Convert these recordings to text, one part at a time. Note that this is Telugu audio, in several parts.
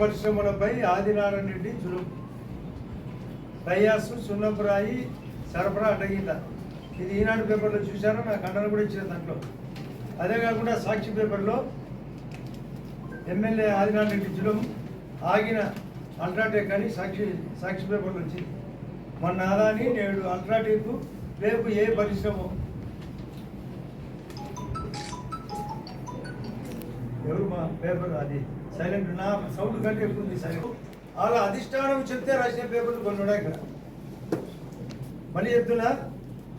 పరిశ్రమలపై ఆదినారాయణ రెడ్డి చురుకు ప్రయాసు సున్నపురాయి సరఫరా అడ్డగింద ఇది ఈనాడు పేపర్లో చూశారో? నా ఖండన కూడా ఇచ్చిన దాంట్లో. అదే కాకుండా సాక్షి పేపర్లో ఎమ్మెల్యే ఆదినారాయణ రెడ్డి జులుం ఆగిన అల్ట్రాటెక్ అని సాక్షి సాక్షి పేపర్లో వచ్చింది. మొన్న అదాని నేడు అల్ట్రాటెక్ రేపు ఏ పరిశ్రమ. ఎవరు మా పేపర్ అది? సైలెంట్ నా సౌండ్ కంటే ఎక్కువ ఉంది సైలెంట్. అలా అధిష్టానం చెప్తే రాసిన పేపర్లు కొన్ని ఉన్నాయి ఇక్కడ. మళ్ళీ చెప్తున్నా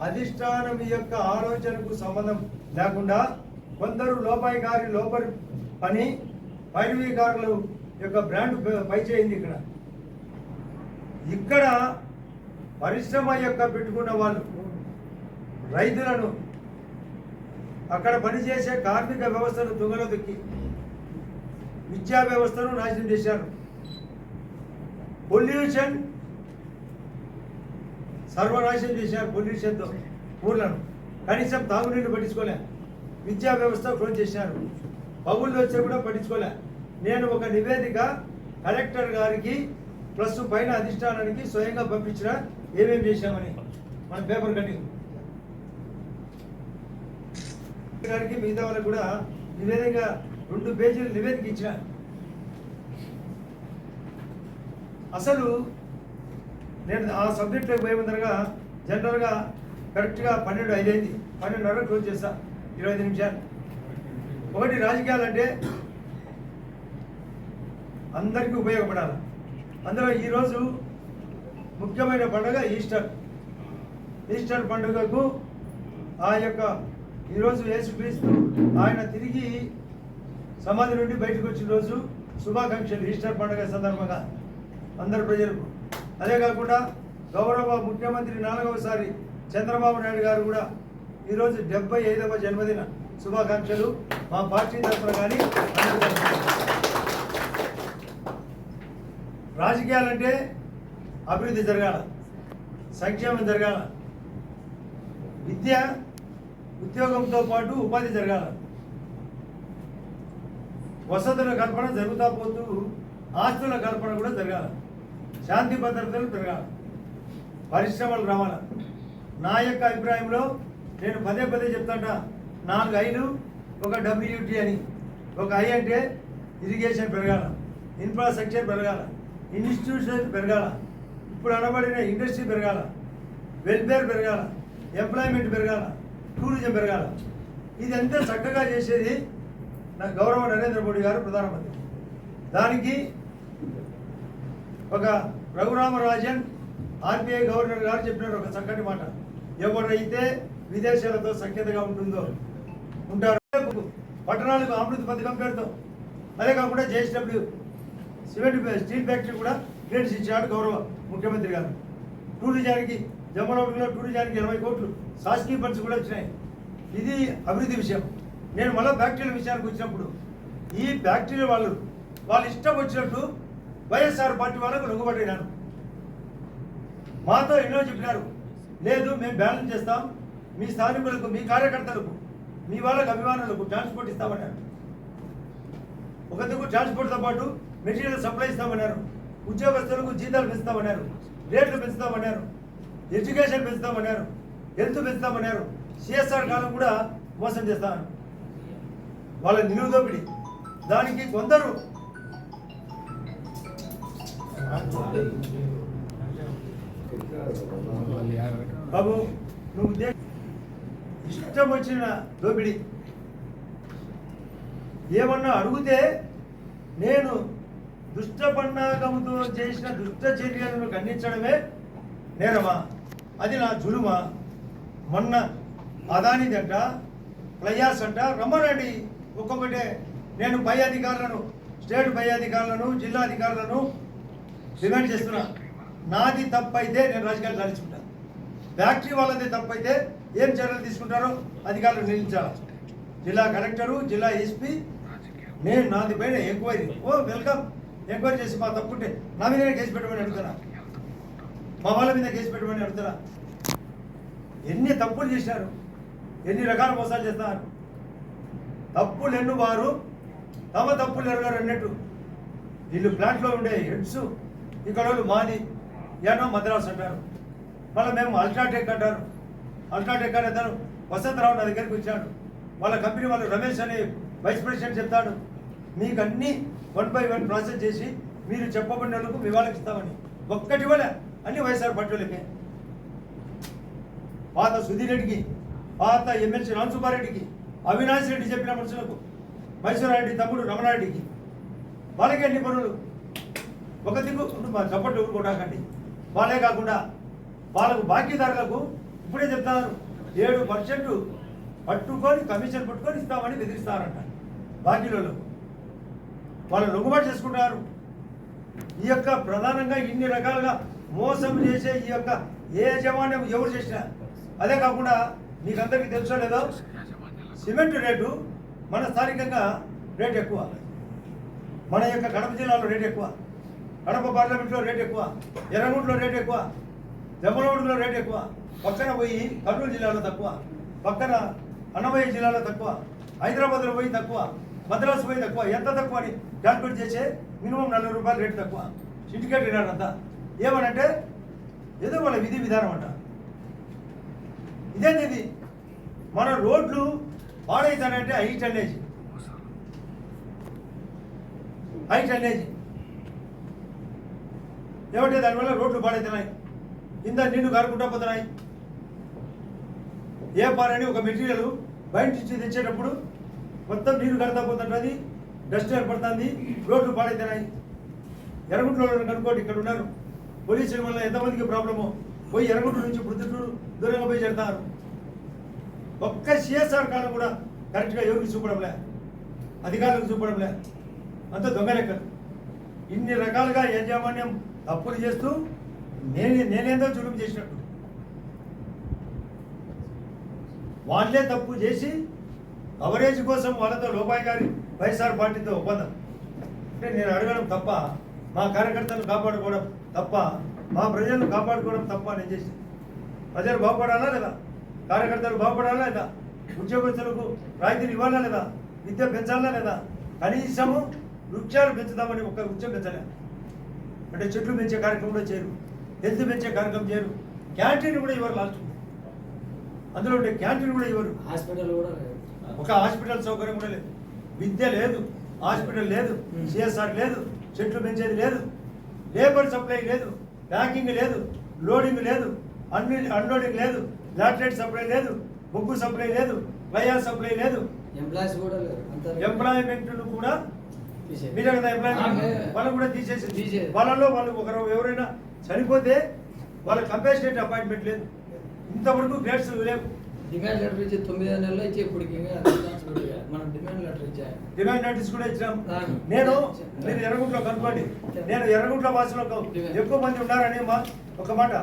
అధిష్టానం యొక్క ఆలోచనకు సంబంధం లేకుండా కొందరు లోపాయికారి లోపలి పని పైరవీకారులు యొక్క బ్రాండ్ ప- పై చేయింది ఇక్కడ. ఇక్కడ పరిశ్రమ యొక్క పెట్టుకున్న వాళ్ళు రైతులను అక్కడ పనిచేసే కార్మిక వ్యవస్థను దుంగలో దొక్కి విద్యా వ్యవస్థను నాశనం చేశారు. పొల్యూషన్ సర్వనాశనం చేశారు పొల్యూషన్తో ఊర్లను. కనీసం తాగునీళ్ళు పట్టించుకోలే. విద్యా వ్యవస్థ క్లోజ్ చేశారు. పగుళ్ళు వచ్చే కూడా పట్టించుకోలే. నేను ఒక నివేదిక కలెక్టర్ గారికి ప్లస్ పైన అధిష్టానానికి స్వయంగా పంపించిన ఏమేమి చేశామని. మన పేపర్ కట్టింది గారికి మిగతా వాళ్ళకి కూడా నివేదిక రెండు పేజీలు నివేదిక ఇచ్చిన. అసలు నేను ఆ సబ్జెక్ట్లోకి పోయే ముందరగా జనరల్గా కరెక్ట్గా పన్నెండు ఐదైంది. పన్నెండున్నర క్లోజ్ చేస్తా. ఇరవై ఐదు నిమిషాలు. ఒకటి రాజకీయాలు అంటే అందరికీ ఉపయోగపడాలి. అందులో ఈరోజు ముఖ్యమైన పండుగ ఈస్టర్. ఈస్టర్ పండుగకు ఆ యొక్క ఈరోజు యేసుక్రీస్తు ఆయన తిరిగి సమాధి నుండి బయటకు వచ్చిన రోజు శుభాకాంక్షలు ఈస్టర్ పండుగ సందర్భంగా అందరు ప్రజలకు అదే కాకుండా గౌరవ ముఖ్యమంత్రి నాలుగవసారి చంద్రబాబు నాయుడు గారు కూడా ఈరోజు డెబ్బై ఐదవ జన్మదిన శుభాకాంక్షలు మా పార్టీ తరఫున కానీ తరఫున కానీ. రాజకీయాలంటే అభివృద్ధి జరగాల సంక్షేమం జరగాల విద్య ఉద్యోగంతో పాటు ఉపాధి జరగాల వసతుల కల్పన జరుగుతా పోతూ ఆస్తుల కల్పన కూడా జరగాల. శాంతి భద్రతలు పెరగాల పరిశ్రమలు రావాల. నా యొక్క అభిప్రాయంలో నేను పదే పదే చెప్తాట నాలుగు ఐలు ఒక డబ్ల్యూటీ అని. ఒక ఐ అంటే ఇరిగేషన్ పెరగాల. ఇన్ఫ్రాస్ట్రక్చర్ పెరగాల. ఇన్స్టిట్యూషన్ పెరగాల. ఇప్పుడు అనబడిన ఇండస్ట్రీ పెరగాల. వెల్ఫేర్ పెరగాల. ఎంప్లాయ్మెంట్ పెరగాల. టూరిజం పెరగాల. ఇదంతా చక్కగా చేసేది గౌరవ నరేంద్ర మోడీ గారు ప్రధానమంత్రి. దానికి ఒక రఘురామరాజన్ ఆర్బీఐ గవర్నర్ గారు చెప్పినారు ఒక చక్కటి మాట. ఎవరైతే విదేశాలతో సఖ్యతగా ఉంటుందో ఉంటారు పట్టణాలకు అమృత పథకం పెడతాం అదే కాకుండా జేఎస్డబ్ల్యూ సిమెంట్ స్టీల్ ఫ్యాక్టరీ కూడా క్రెడిట్స్ ఇచ్చాడు గౌరవ ముఖ్యమంత్రి గారు. టూరిజానికి జమ్మలమడుగులో టూరిజానికి ఇరవై కోట్లు శాసకీయ ఫండ్స్ కూడా వచ్చినాయి. ఇది అభివృద్ధి విషయం. నేను మళ్ళీ ఫ్యాక్టరీల విషయానికి వచ్చినప్పుడు ఈ ఫ్యాక్టరీ వాళ్ళు వాళ్ళు ఇష్టం వచ్చినట్టు వైఎస్ఆర్ పార్టీ వాళ్ళకు లొంగుబడినాను మాతో ఎన్నో చెప్పినారు. లేదు మేము బ్యాలెన్స్ చేస్తాం. మీ స్థానికులకు మీ కార్యకర్తలకు మీ వాళ్ళకు అభిమానులకు ట్రాన్స్పోర్ట్ ఇస్తామన్నారు. ఒకరికు ట్రాన్స్పోర్ట్తో పాటు మెటీరియల్ సప్లై ఇస్తామన్నారు. ఉద్యోగస్తులకు జీతాలు పెంచుతామన్నారు. రేట్లు పెంచుతామన్నారు. ఎడ్యుకేషన్ పెంచుతామన్నారు. హెల్త్ పెంచుతామన్నారు. సిఎస్ఆర్ కాలం కూడా మోసం చేస్తామన్నారు. వాళ్ళ నిలువు దోపిడి దానికి కొందరు. బాబు నువ్వు ఇష్టం వచ్చిన దోపిడి. ఏమన్నా అడిగితే నేను దుష్ట పన్నాగముతో చేసిన దుష్ట చర్యలను ఖండించడమే నేరమా? అది నా జులుమా? మొన్న అదానిదంట ప్లయాస్ అంట రమ్మనండి. ఒక్కొక్కటే. నేను పై అధికారులను స్టేట్ పై అధికారులను జిల్లా అధికారులను డిమాండ్ చేస్తున్నా. నాది తప్పైతే నేను రాజకీయాలు నడుచుకుంటాను ఫ్యాక్టరీ వాళ్ళది తప్పైతే ఏం చర్యలు తీసుకుంటారో అధికారులు నిలిచాలి జిల్లా కలెక్టరు జిల్లా ఎస్పీ నేను నాది పైన ఎంక్వైరీ. ఓ వెల్కమ్. ఎంక్వైరీ చేసి మా తప్పుంటే నా మీద కేసు పెట్టమని అడుగుతున్నా. మా వాళ్ళ మీద కేసు పెట్టమని అడుగుతున్నా. ఎన్ని తప్పులు చేశారు ఎన్ని రకాల మోసాలు చేస్తున్నారు? తప్పులెన్ను వారు? తమ తప్పులు ఎరగారు అన్నట్టు. వీళ్ళు ప్లాంట్లో ఉండే హెడ్స్ ఇక్కడ వాళ్ళు మాది ఏనో మద్రాస్ అంటారు. మళ్ళీ మేము అల్ట్రాటెక్ అంటారు. అల్ట్రాటెక్ అని అతను వసంతరావు నా దగ్గరికి వచ్చాడు. వాళ్ళ కంపెనీ వాళ్ళు రమేష్ అనే వైస్ ప్రెసిడెంట్ చెప్తాడు. మీకు అన్నీ వన్ బై వన్ ప్రాసెస్ చేసి మీరు చెప్పబడిన వాళ్ళకు మీ వాళ్ళకి ఇస్తామని. ఒక్కటి వల్ల అన్ని వైఎస్ఆర్ పట్టులకే పాత సుధీర్ రెడ్డికి పాత ఎమ్మెల్సీ రామసుబ్బారెడ్డికి అవినాష్ రెడ్డి చెప్పిన మనుషులకు మైసూరారెడ్డి తమ్ముడు రమణారెడ్డికి వాళ్ళకి ఎన్ని పనులు? ఒక దిక్కు మా చప్పట్లు ఊరుకోటాకండి వాళ్ళే కాకుండా వాళ్ళకు బాకీదారులకు ఇప్పుడే చెప్తారు ఏడు పర్సెంట్ పట్టుకొని కమిషన్ పట్టుకొని ఇస్తామని బెదిరిస్తారంట బాకీలలో. వాళ్ళు లొంగుబాటు చేసుకుంటారు. ఈ యొక్క ప్రధానంగా ఇన్ని రకాలుగా మోసం చేసే ఈ యొక్క ఏ యజమాన్యం ఎవరు చేసినా అదే కాకుండా నీకందరికీ తెలుసో లేదో సిమెంట్ రేటు మన స్థానికంగా రేట్ ఎక్కువ. మన యొక్క కడప జిల్లాలో రేట్ ఎక్కువ. కడప పార్లమెంట్లో రేట్ ఎక్కువ. ఎర్రగూడలో రేట్ ఎక్కువ. జమ్మలమూడులో రేట్ ఎక్కువ. పక్కన పోయి కర్నూలు జిల్లాలో తక్కువ. పక్కన అన్నమయ్య జిల్లాలో తక్కువ. హైదరాబాద్లో పోయి తక్కువ. మద్రాసు పోయి తక్కువ. ఎంత తక్కువ అని క్యాల్కులేట్ చేసే మినిమం నలభై రూపాయలు రేటు తక్కువ. సిండికేట్ విధానంతా ఏమనంటే ఏదో వాళ్ళ విధి విధానం అంట. ఇదేంటిది మన రోడ్లు పాడైతానంటే హై టన్నేజ్ హై టన్నేజ్ ఏమంటే దానివల్ల రోడ్లు పాడైతున్నాయి. ఇంత నిన్ను కారుకుంటా పోతున్నాయి. ఏ పారని ఒక మెటీరియల్ బయట నుంచి తెచ్చేటప్పుడు మొత్తం నీరు కడతా పోతుంటుంది. డస్ట్ ఏర్పడుతుంది. రోడ్లు పాడైతున్నాయి. ఎర్రగుంట్లో కనుక్కోండి ఇక్కడ ఉన్నారు. పోలీసుల వల్ల ఎంతమందికి ప్రాబ్లము? పోయి ఎర్రగుంట నుంచి ప్రొద్దుటూరు దూరంగా పోయి చేరుతారు. ఒక్క సిఎస్ఆర్ కాలం కూడా కరెక్ట్గా ఎవరికి చూపడంలే అధికారులకు చూపడంలే. అంత దొంగ లెక్కలు ఇన్ని రకాలుగా యాజమాన్యం తప్పులు చేస్తూ నేనే నేనేందో చులుపు చేసినట్టు. వాళ్ళే తప్పు చేసి కవరేజ్ కోసం వాళ్ళతో లోపాయి గారి వైఎస్ఆర్ పార్టీతో ఒప్పందం. అంటే నేను అడగడం తప్ప మా కార్యకర్తలను కాపాడుకోవడం తప్ప మా ప్రజలను కాపాడుకోవడం తప్ప నేను చేసి ప్రజలు బాగుపడాలా లేదా? కార్యకర్తలు బాగుపడాలా లేదా? ఉద్యోగస్తులకు రాయితీలు ఇవ్వాలా లేదా? విద్య పెంచాలా లేదా? కనీసము వృక్షాలు పెంచుదామని ఒక వృక్షం పెంచలే. అంటే చెట్లు పెంచే కార్యక్రమంలో చేరు హెల్త్ పెంచే కార్యక్రమం చేయరు. క్యాంటీన్ కూడా ఇవ్వరు లాస్ట్ అందులో ఉండే క్యాంటీన్ కూడా ఇవ్వరు. హాస్పిటల్ కూడా. ఒక హాస్పిటల్ సౌకర్యం కూడా లేదు. విద్య లేదు హాస్పిటల్ లేదు సిఎస్ఆర్ లేదు చెట్లు పెంచేది లేదు లేబర్ సప్లై లేదు ప్యాకింగ్ లేదు లోడింగ్ లేదు అన్లోడింగ్ లేదు. లాటరేట్ సప్లై లేదు బొగ్గు సప్లై లేదు వైఆర్ సప్లై లేదు. ఎంప్లాయీస్ కూడా అంతా ఎంప్లాయ్మెంట్ కూడా. మీరే కదా ఎంప్లాయ్మెంట్ వాళ్ళు కూడా తీసేయ్. వాళ్ళలో వాళ్ళు ఒకరు ఎవరైనా చనిపోతే వాళ్ళ కంపాషనేట్ అపాయింట్మెంట్ లేదు. ఇంతవరకు గ్రేడ్స్ లేవు. డిమాండ్ లెటర్ ఇచ్చి తొమ్మిది నెలలు ఇచ్చి ఇప్పటికి ఇవ్వలేదు. మనం డిమాండ్ లెటర్ ఇచ్చాయి డిమాండ్ నోటీస్ కూడా ఇచ్చినాం ఆ. నేను మీరు ఎర్రగుంట్లో కనుక్కోండి. నేను ఎర్రగుంట్ల భాషలో ఎక్కువ మంది ఉన్నారని మా ఒక మాట.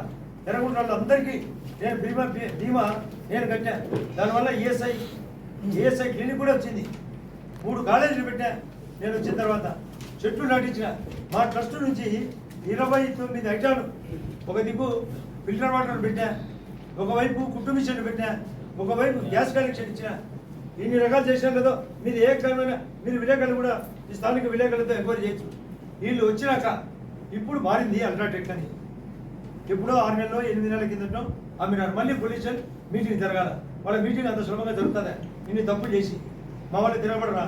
ఎర్రగుంట్ల అందరికీ నేను బీమా బీమా నేను కట్టా దానివల్ల ఈఎస్ఐ ఈఎస్ఐ క్లినిక్ కూడా వచ్చింది. మూడు కాలేజీలు పెట్టా నేను వచ్చిన తర్వాత. చెట్లు నాటించిన. మా ట్రస్ట్ నుంచి ఇరవై తొమ్మిది ఐటాలు. ఒక దిక్కు ఫిల్టర్ వాటర్ పెట్టా. ఒకవైపు కుటుంబ చెట్లు పెట్టా. ఒకవైపు గ్యాస్ కనెక్షన్ ఇచ్చిన. ఇన్ని రకాలు చేసినా కదా మీరు ఏ కారణంగా మీరు విలేకరులు కూడా ఈ స్థానిక విలేకరులతో ఎంక్వైరీ చేయొచ్చు. వీళ్ళు వచ్చినాక ఇప్పుడు మారింది అల్ట్రాటెక్ అని. ఎప్పుడో ఆరు నెలలో ఎనిమిది నెలల కిందటో అమ్మినారు మళ్ళీ పొల్యూషన్ మీటింగ్ జరగాల. వాళ్ళ మీటింగ్ అంత సులభంగా జరుగుతుందా? ఇన్ని తప్పులు చేసి. మా వాళ్ళు తినబడరా